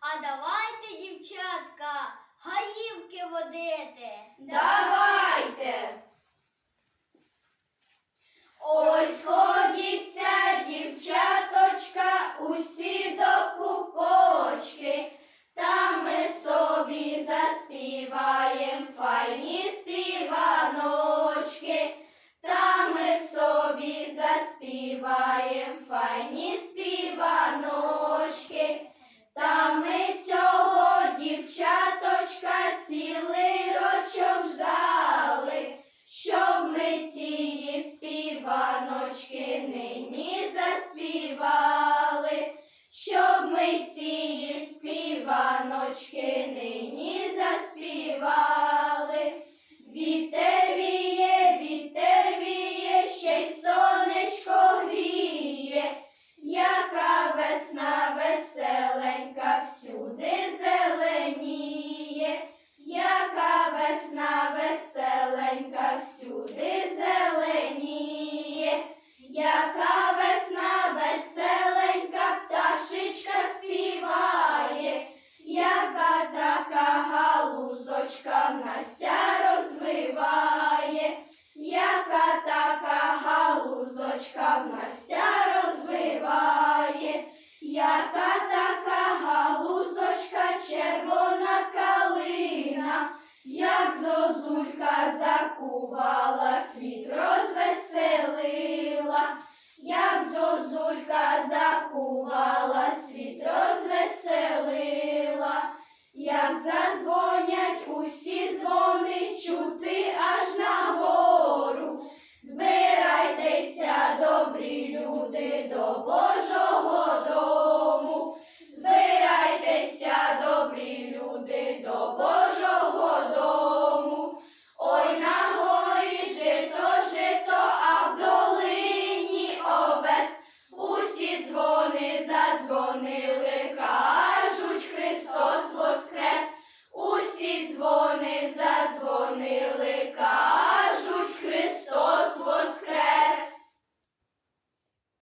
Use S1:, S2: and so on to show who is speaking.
S1: А давайте, дівчатка, гаївки водити.
S2: Давайте. Ось te.